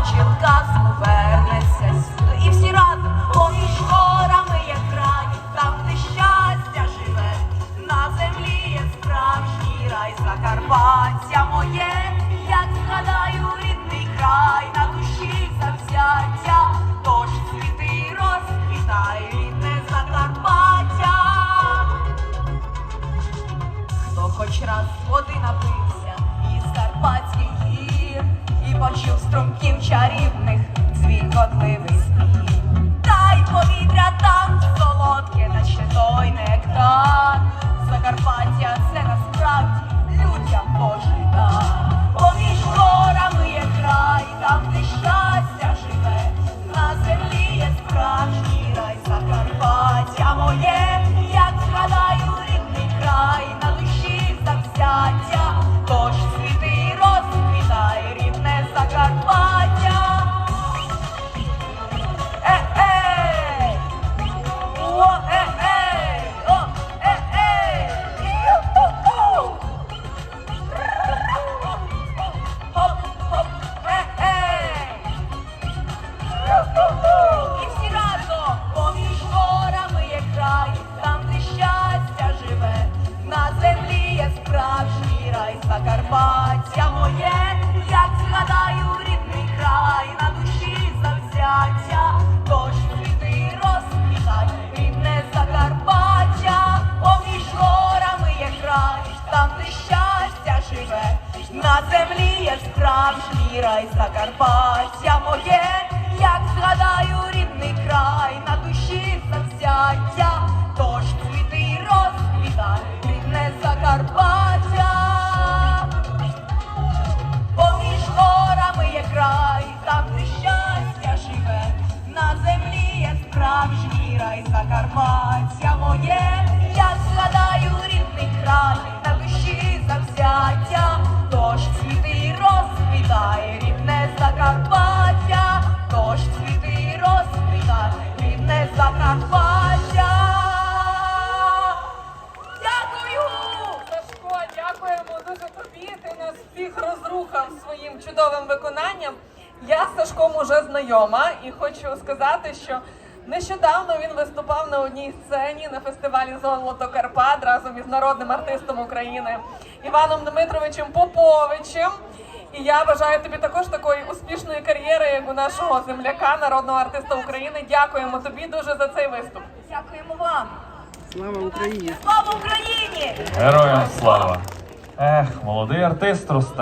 Бачив, каз повернеться сюди. Чарівних, дзвінкотливий сміх. Закарпаття моє, як згадаю рідний край, на душі завзяття, тож світи розквітай, рідне Закарпаття, поміж горами є край, там, де щастя живе, на землі є справжній рай Закарпаття моє, як згадаю рідний край, край, там де щастя живе, на землі є справжній рай Закарпаття моє, я згадаю рідний край, на душі завзяття, тож цвіти розквітай, рідне Закарпаття, тож цвіти розквітай, рідне Закарпаття. Дякую! Сашко, дякуємо дуже тобі. Ти нас всіх розрухав своїм чудовим виконанням. Я з Сашком уже знайома і хочу сказати, що нещодавно він виступав на одній сцені на фестивалі Золото Карпат разом із народним артистом України Іваном Дмитровичем Поповичем. І я бажаю тобі також такої успішної кар'єри, як у нашого земляка, народного артиста України. Дякуємо тобі дуже за цей виступ. Дякуємо вам! Слава Україні! Слава Україні! Героям слава! Ех, молодий артист росте.